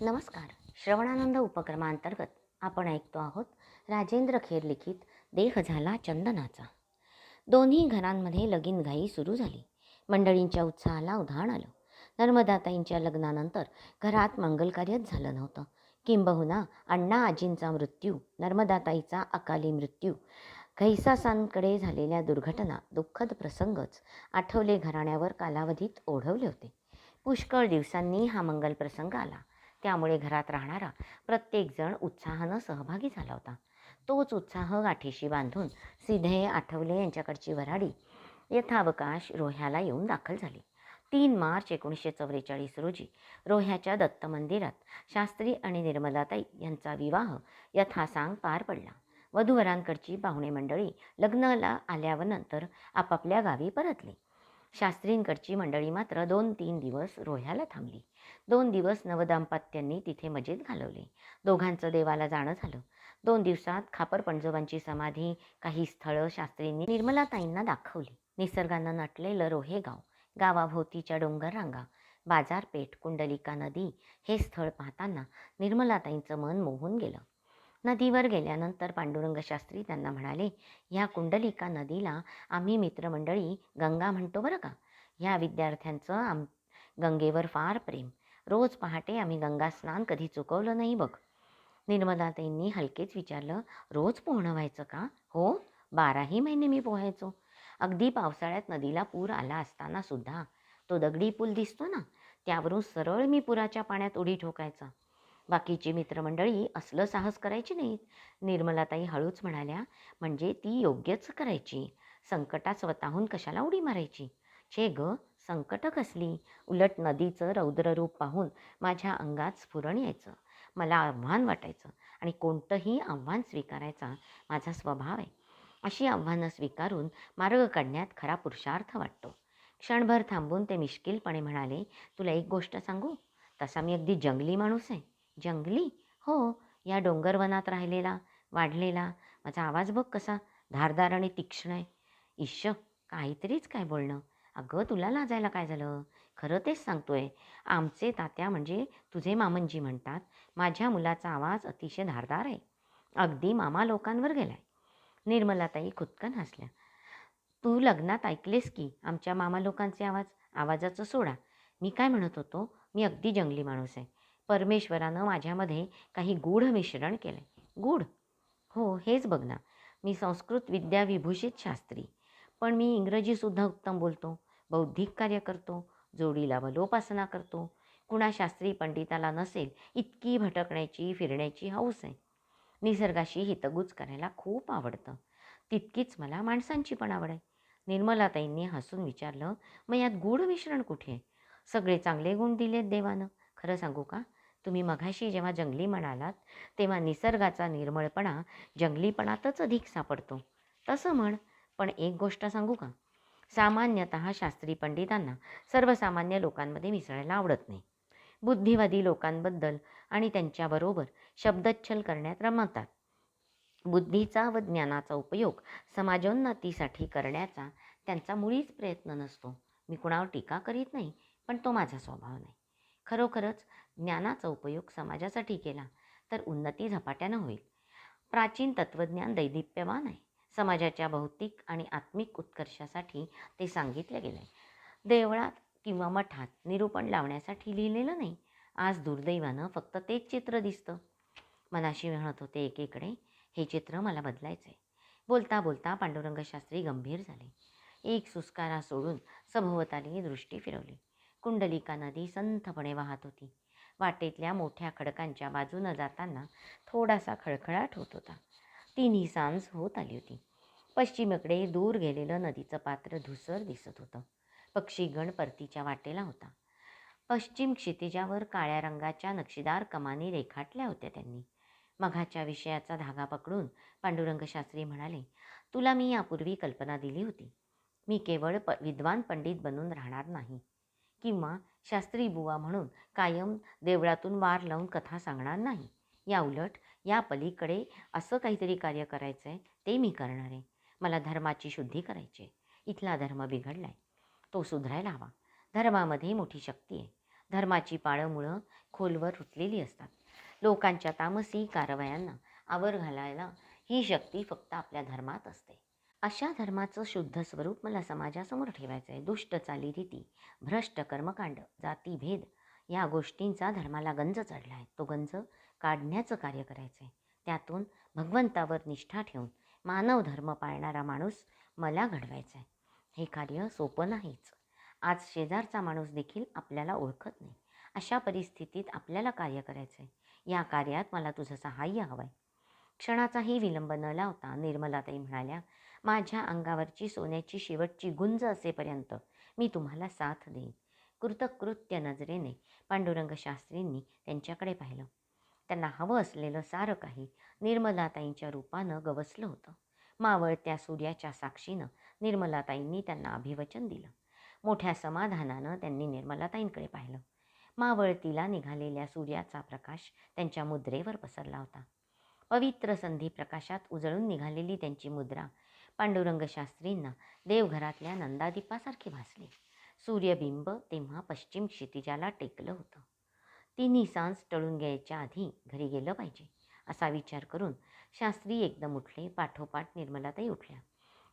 नमस्कार. श्रवणानंद उपक्रमांतर्गत आपण ऐकतो आहोत राजेंद्र खेर लिखित देह झाला चंदनाचा. दोन्ही घरांमध्ये लगीनघाई सुरू झाली. मंडळींच्या उत्साहाला उधाण आलं. नर्मदाताईंच्या लग्नानंतर घरात मंगलकार्यच झालं नव्हतं. किंबहुना अण्णा आजींचा मृत्यू नर्मदाताईचा अकाली मृत्यू घैसासांकडे झालेल्या दुर्घटना दुःखद प्रसंगच आठवले घराण्यावर कालावधीत ओढवले होते. पुष्कळ दिवसांनी हा मंगल प्रसंग आला. त्यामुळे घरात राहणारा प्रत्येकजण उत्साहानं सहभागी झाला होता. तोच उत्साह गाठीशी बांधून सिधे आठवले यांच्याकडची वराडी यथावकाश रोह्याला येऊन दाखल झाली. तीन मार्च एकोणीसशे चौवेचाळीस रोजी रोह्याच्या दत्त मंदिरात शास्त्री आणि निर्मलाताई यांचा विवाह यथासांग पार पडला. वधूवरांकडची पाहुणे मंडळी लग्नाला आल्यानंतर आपापल्या गावी परतली. शास्त्रींकडची मंडळी मात्र दोन तीन दिवस रोह्याला थांबली. दोन दिवस नवदाम्पत्यांनी तिथे मजेत घालवले. दोघांचं देवाला जाणं झालं. दोन दिवसात खापर पणजोबांची समाधी काही स्थळं शास्त्रींनी निर्मलाताईंना दाखवली. निसर्गानं नटलेलं रोहे गाव गावाभोवतीच्या डोंगर रांगा बाजारपेठ कुंडलिका नदी हे स्थळ पाहताना निर्मलाताईंचं मन मोहून गेलं. नदीवर गेल्यानंतर पांडुरंग शास्त्री त्यांना म्हणाले ह्या कुंडलिका नदीला आम्ही मित्रमंडळी गंगा म्हणतो बरं का. ह्या विद्यार्थ्यांचं आम गंगेवर फार प्रेम. रोज पहाटे आम्ही गंगा स्नान कधी चुकवलं नाही बघ. निर्मलाताईंनी हलकेच विचारलं रोज पोहणं व्हायचं का? हो बाराही महिने मी पोहायचो. अगदी पावसाळ्यात नदीला पूर आला असताना सुद्धा तो दगडी पूल दिसतो ना त्यावरून सरळ मी पुराच्या पाण्यात उडी ठोकायचा. बाकीची मित्रमंडळी असलं साहस करायची नाहीत. निर्मलाताई हळूच म्हणाल्या म्हणजे ती योग्यच करायची. संकटात स्वतःहून कशाला उडी मारायची? छे ग संकट कसली? उलट नदीचं रौद्ररूप पाहून माझ्या अंगात स्फुरण यायचं. मला आव्हान वाटायचं आणि कोणतंही आव्हान स्वीकारायचा माझा स्वभाव आहे. अशी आव्हानं स्वीकारून मार्ग काढण्यात खरा पुरुषार्थ वाटतो. क्षणभर थांबून ते मिश्किलपणे म्हणाले तुला एक गोष्ट सांगू? तसा मी अगदी जंगली माणूस आहे. जंगली? हो या डोंगरवनात राहिलेला वाढलेला. माझा आवाज बघ कसा धारदार आणि तीक्ष्ण आहे. ईश्य काहीतरीच काय बोलणं. अगं तुला लाजायला काय झालं? खरं तेच सांगतोय. आमचे तात्या म्हणजे तुझे मामनजी म्हणतात माझ्या मुलाचा आवाज अतिशय धारदार आहे. अगदी मामा लोकांवर गेलाय. निर्मलाताई खुदकन हसल्या. तू लग्नात ऐकलेस की आमच्या मामा लोकांचे आवाज? आवाजाचं सोडा. मी काय म्हणत होतो? मी अगदी जंगली माणूस आहे. परमेश्वरानं माझ्यामध्ये काही गूढ मिश्रण केलं आहे गूढ? हो हेच बघ ना. मी संस्कृत विद्या विभूषित शास्त्री पण मी इंग्रजीसुद्धा उत्तम बोलतो बौद्धिक कार्य करतो जोडीला बलोपासना करतो. कुणा शास्त्री पंडिताला नसेल इतकी भटकण्याची फिरण्याची हौस आहे. निसर्गाशी हितगुज करायला खूप आवडतं. तितकीच मला माणसांची पण आवड आहे. निर्मलाताईंनी हसून विचारलं मग यात गूढ मिश्रण कुठे आहे? सगळे चांगले गुण दिलेत देवानं. खरं सांगू का? तुम्ही मघाशी जेव्हा जंगली म्हणालात तेव्हा निसर्गाचा निर्मळपणा जंगलीपणातच अधिक सापडतो. तसं म्हण पण एक गोष्ट सांगू का? सामान्यतः शास्त्री पंडितांना सर्वसामान्य लोकांमध्ये मिसळायला आवडत नाही. बुद्धिवादी लोकांबद्दल आणि त्यांच्याबरोबर शब्दच्छल करण्यात रमतात. बुद्धीचा व ज्ञानाचा उपयोग समाजोन्नतीसाठी करण्याचा त्यांचा मुळीच प्रयत्न नसतो. मी कुणावर टीका करीत नाही पण तो माझा स्वभाव नाही. खरोखरच ज्ञानाचा उपयोग समाजासाठी केला तर उन्नती झपाट्यानं होईल. प्राचीन तत्त्वज्ञान दैदिप्यमान आहे. समाजाच्या भौतिक आणि आत्मिक उत्कर्षासाठी ते सांगितलं गेलं. आहे देवळात किंवा मठात निरूपण लावण्यासाठी लिहिलेलं नाही. आज दुर्दैवानं फक्त तेच चित्र दिसतं. मनाशी म्हणत होते एकीकडे हे चित्र मला बदलायचं आहे बोलता बोलता पांडुरंग शास्त्री गंभीर झाले. एक सुस्कारा सोडून सभोवताली दृष्टी फिरवली. कुंडलिका नदी संथपणे वाहत होती. वाटेतल्या मोठ्या खडकांच्या बाजूनं जाताना थोडासा खळखळाट होत होता. तिन्ही सांज होत आली होती. पश्चिमेकडे दूर गेलेलं नदीचं पात्र धुसर दिसत होतं. पक्षीगण परतीच्या वाटेला होता. पश्चिम क्षितिजावर काळ्या रंगाच्या नक्षीदार कमानी रेखाटल्या होत्या त्यांनी. मघाच्या विषयाचा धागा पकडून पांडुरंग शास्त्री म्हणाले तुला मी यापूर्वी कल्पना दिली होती. मी केवळ प विद्वान पंडित बनून राहणार नाही. किंवा शास्त्री बुवा म्हणून कायम देवळातून वार लावून कथा सांगणार नाही. या उलट या पलीकडे असं काहीतरी कार्य करायचं आहे ते मी करणार आहे. मला धर्माची शुद्धी करायची आहे. इथला धर्म बिघडला आहे तो सुधारायला हवा. धर्मामध्ये मोठी शक्ती आहे. धर्माची पाळंमुळं खोलवर रुतलेली असतात. लोकांच्या तामसी कारवायांना आवर घालायला ही शक्ती फक्त आपल्या धर्मात असते. अशा धर्माचं शुद्ध स्वरूप मला समाजासमोर ठेवायचं आहे. दुष्ट चालीरीती भ्रष्ट कर्मकांड जातीभेद या गोष्टींचा धर्माला गंज चढला आहे. तो गंज काढण्याचं कार्य करायचं आहे. त्यातून भगवंतावर निष्ठा ठेवून मानव धर्म पाळणारा माणूस मला घडवायचा आहे. हे कार्य सोपं नाहीच. आज शेजारचा माणूस देखील आपल्याला ओळखत नाही. अशा परिस्थितीत आपल्याला कार्य करायचं आहे. या कार्यात मला तुझं सहाय्य हवं आहे क्षणाचाही विलंब न लावता निर्मलाताई म्हणाल्या माझ्या अंगावरची सोन्याची शेवटची गुंज असेपर्यंत मी तुम्हाला साथ देईन. कृतकृत्य नजरेने पांडुरंग शास्त्रींनी त्यांच्याकडे पाहिलं. त्यांना हवं असलेलं सारं काही निर्मलाताईंच्या रूपानं गवसलं होतं. मावळत्या सूर्याच्या साक्षीनं निर्मलाताईंनी त्यांना अभिवचन दिलं. मोठ्या समाधानानं त्यांनी निर्मलाताईंकडे पाहिलं. मावळतीला निघालेल्या सूर्याचा प्रकाश त्यांच्या मुद्रेवर पसरला होता. पवित्र संधी प्रकाशात उजळून निघालेली त्यांची मुद्रा पांडुरंग शास्त्रींना देवघरातल्या नंदादीपासारखे भासले. सूर्यबिंब तेव्हा पश्चिम क्षितिजाला टेकलं होतं. तिन्ही सांज टळून घ्यायच्या आधी घरी गेलं पाहिजे असा विचार करून शास्त्री एकदम उठले पाठोपाठ निर्मलाताई उठल्या.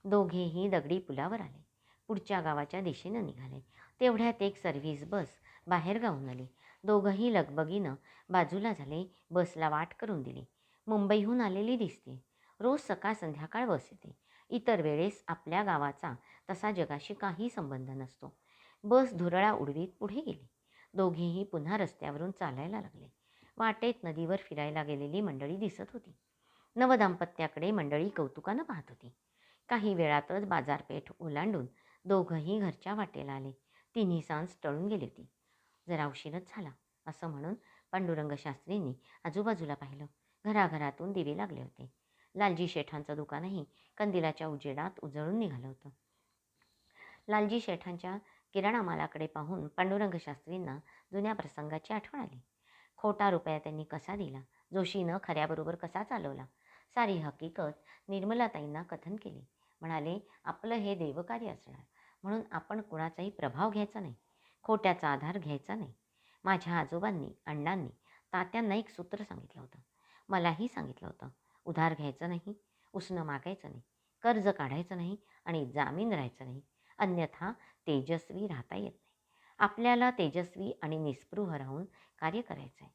दोघेही दगडी पुलावर आले. पुढच्या गावाच्या दिशेनं निघाले. तेवढ्यात एक सर्व्हिस बस बाहेर गावून आली. दोघंही लगबगीनं बाजूला झाले बसला वाट करून दिली. मुंबईहून आलेली दिसते. रोज सकाळ संध्याकाळ बस येते. इतर वेळेस आपल्या गावाचा तसा जगाशी काही संबंध नसतो. बस धुरळा उडवीत पुढे गेली. दोघेही पुन्हा रस्त्यावरून चालायला लागले. वाटेत नदीवर फिरायला गेलेली मंडळी दिसत होती. नवदाम्पत्याकडे मंडळी कौतुकानं पाहत होती. काही वेळातच बाजारपेठ ओलांडून दोघंही घरच्या वाटेला आले. तिन्ही सांज टळून गेली होती. जरा उशीरच झाला असं म्हणून पांडुरंग शास्त्रींनी आजूबाजूला पाहिलं. घराघरातून दिवे लागले होते. लालजी शेठांचं दुकानही कंदिलाच्या उजेडात उजळून निघालं होतं. लालजी शेठांच्या किराणा मालाकडे पाहून पांडुरंग शास्त्रींना जुन्या प्रसंगाची आठवण आली. खोटा रुपया त्यांनी कसा दिला? जोशीनं खऱ्याबरोबर कसा चालवला? सारी हकीकत निर्मलाताईंना कथन केली. म्हणाले आपलं हे देवकार्य असणार. म्हणून आपण कुणाचाही प्रभाव घ्यायचा नाही. खोट्याचा आधार घ्यायचा नाही. माझ्या आजोबांनी अण्णांनी तात्यांना एक सूत्र सांगितलं होतं. मलाही सांगितलं होतं. उधार घ्यायचं नाही उसणं मागायचं नाही कर्ज काढायचं नाही आणि जामीन राहायचं नाही. अन्यथा तेजस्वी राहता येत नाही. आपल्याला तेजस्वी आणि निस्पृह राहून कार्य करायचं आहे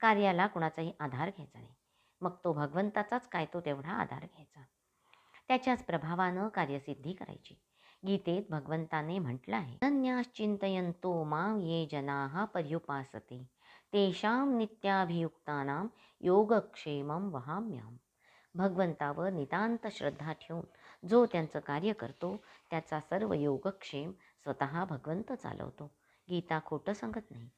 कार्याला कुणाचाही आधार घ्यायचा नाही. मग तो भगवंताचाच काय तो तेवढा आधार घ्यायचा. त्याच्याच प्रभावानं कार्यसिद्धी करायची. गीतेत भगवंताने म्हटलं आहे अनन्याश्चिंतयंतो मां ये जनाः पर्युपासते. तेषां नित्याभियुक्तानां योगक्षेमं वहाम्यहम भगवंतावर नितांत श्रद्धा ठेवून जो त्यांचं कार्य करतो त्याचा सर्व योगक्षेम स्वतः भगवंत चालवतो. गीता खोटं सांगत नाही.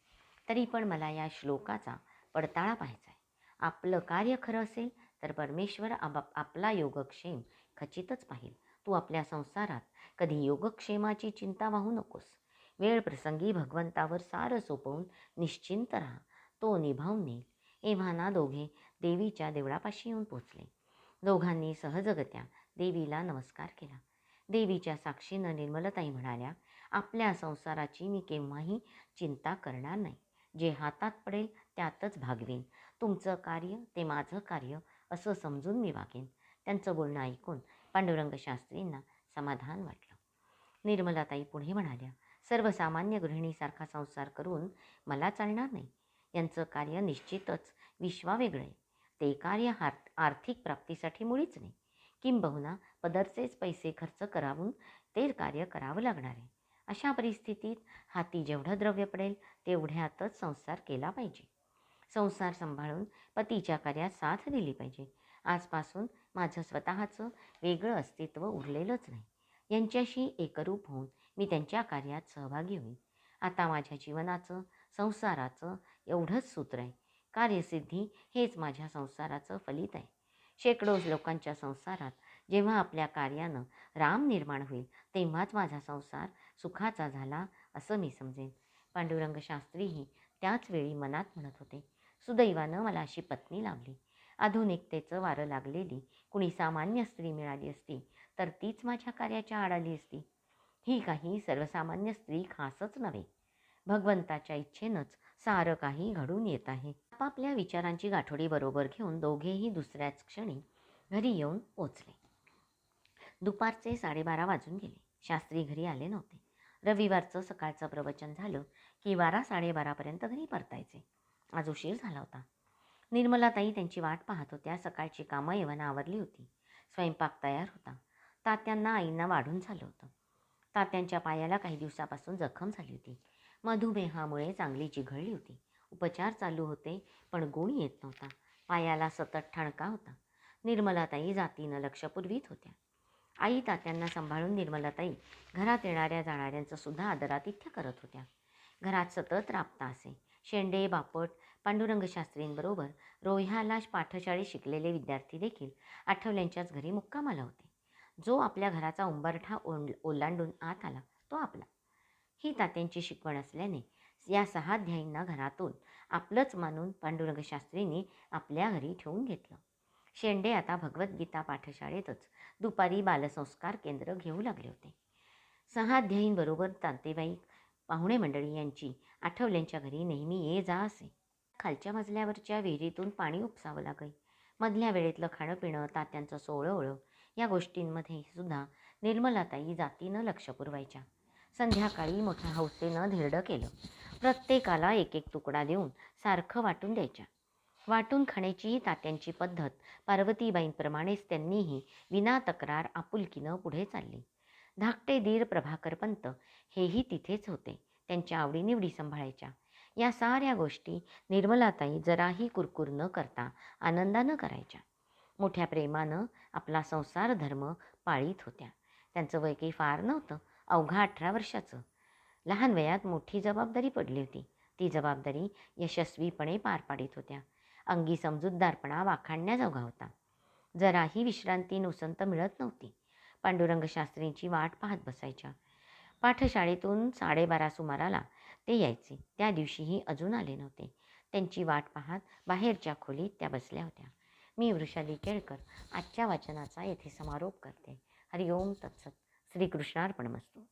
तरी पण मला या श्लोकाचा पडताळा पाहायचा आहे. आपलं कार्य खरं असेल तर परमेश्वर आप आपला योगक्षेम खचितच पाहिल. तू आपल्या संसारात कधी योगक्षेमाची चिंता वाहू नकोस. वेळ प्रसंगी भगवंतावर सारं सोपवून निश्चिंत राहा. तो निभावून नेईल एव्हाना दोघे देवीच्या देवळापाशी येऊन पोचले. दोघांनी सहजगत्या देवीला नमस्कार केला. देवीच्या साक्षीनं निर्मलताई म्हणाल्या आपल्या संसाराची मी केव्हाही चिंता करणार नाही. जे हातात पडेल त्यातच भागवीन. तुमचं कार्य ते माझं कार्य असं समजून मी वागेन. त्यांचं बोलणं ऐकून पांडुरंग शास्त्रींना समाधान वाटलं. निर्मलाताई पुढे म्हणाल्या सर्वसामान्य गृहिणीसारखा संसार करून मला चालणार नाही. यांचं कार्य निश्चितच विश्वावेगळं आहे. ते कार्य हार आर्थिक प्राप्तीसाठी मुळीच नाही. किंबहुना पदरचेच पैसे खर्च करावून ते कार्य करावं लागणार आहे. अशा परिस्थितीत हाती जेवढं द्रव्य पडेल तेवढ्यातच संसार केला पाहिजे. संसार सांभाळून पतीच्या कार्यात साथ दिली पाहिजे. आजपासून माझं स्वतःचं वेगळं अस्तित्व उरलेलंच नाही. यांच्याशी एकरूप होऊन मी त्यांच्या कार्यात सहभागी होईन. आता माझ्या जीवनाचं संसाराचं एवढंच सूत्र आहे. कार्यसिद्धी हेच माझ्या संसाराचं फलित आहे. शेकडो लोकांच्या संसारात जेव्हा आपल्या कार्यानं राम निर्माण होईल तेव्हाच माझा संसार सुखाचा झाला असं मी समजेन. पांडुरंग शास्त्रीही त्याच वेळी मनात म्हणत होते. सुदैवानं मला अशी पत्नी लाभली. आधुनिकतेचं वारं लागलेली कुणी सामान्य स्त्री मिळाली असती तर तीच माझ्या कार्याच्या आड आली असती. ही काही सर्वसामान्य स्त्री खासच नव्हे. भगवंताच्या इच्छेनंच सारं काही घडून येत आहे. आपापल्या विचारांची गाठोडी बरोबर घेऊन दोघेही दुसऱ्याच क्षणी घरी येऊन पोचले. दुपारचे साडेबारा वाजून गेले. शास्त्री घरी आले नव्हते. रविवारचं सकाळचं प्रवचन झालं की बारा साडेबारापर्यंत घरी परतायचे. आज उशीर झाला होता. निर्मलाताई त्यांची वाट पाहत होत्या. सकाळची कामं येवाना आवरली होती. स्वयंपाक तयार होता. तात्यांना आईंना वाढून झालं होतं. तात्यांच्या पायाला काही दिवसापासून जखम झाली होती. मधुमेहामुळे चांगली चिघळली होती. उपचार चालू होते पण गुण येत नव्हता. पायाला सतत ठणका होता. निर्मलाताई जातीनं लक्ष पुरवीत होत्या. आई तात्यांना सांभाळून निर्मलाताई घरात येणाऱ्या जाणाऱ्यांचं सुद्धा आदरातिथ्य करत होत्या. घरात सतत राबता असे. शेंडे बापट पांडुरंग शास्त्रींबरोबर रोह्याला पाठशाळेत शिकलेले विद्यार्थी देखील आठवल्यांच्याच घरी मुक्कामाला होते. जो आपल्या घराचा उंबरठा ओंड ओलांडून आत आला तो आपला. ही तात्यांची शिकवण असल्याने या सहा ध्यायींना घरातून आपलंच मानून पांडुरंग शास्त्रींनी आपल्या घरी ठेवून घेतलं. शेंडे आता भगवद्गीता पाठशाळेतच दुपारी बालसंस्कार केंद्र घेऊ लागले होते. सहा अध्यायींबरोबर तांतेबाई पाहुणे मंडळी यांची आठवल्यांच्या घरी नेहमी ये जा असे. खालच्या मजल्यावरच्या विहिरीतून पाणी उपसावं लागे मधल्या वेळेतलं खाणं पिणं तात्यांचं सोळं ओळं या गोष्टींमध्ये सुद्धा निर्मलाताई जातीनं लक्ष पुरवायच्या. संध्याकाळी मोठ्या हौसेनं धिरडं केलं. प्रत्येकाला एक एक तुकडा देऊन सारखं वाटून द्यायच्या. वाटून खाण्याची तात्यांची पद्धत पार्वतीबाईंप्रमाणेच त्यांनीही विना तक्रार आपुलकीनं पुढे चालली. धाकटे दीर प्रभाकर पंत हेही तिथेच होते त्यांच्या आवडीनिवडी सांभाळायच्या. या साऱ्या गोष्टी निर्मलाताई जराही कुरकुर न करता आनंदानं करायच्या. मोठ्या प्रेमानं आपला संसार धर्म पाळीत होत्या. त्यांचं वय काही फार नव्हतं अवघा अठरा वर्षाचं. लहान वयात मोठी जबाबदारी पडली होती. ती जबाबदारी यशस्वीपणे पार पाडित होत्या. अंगी समजूतदारपणा वाखाणण्याजोगा होता. जराही विश्रांती नुसंत मिळत नव्हती. पांडुरंग शास्त्रींची वाट पाहत बसायच्या. पाठशाळेतून साडेबारा सुमाराला ते यायचे. त्या दिवशीही अजून आले नव्हते. त्यांची वाट पाहत बाहेरच्या खोलीत त्या बसल्या होत्या. मी वृषाली केळकर आजच्या वाचनाचा येथे समारोप करते. हरिओम तत्सत. श्रीकृष्णार्पणमस्तू.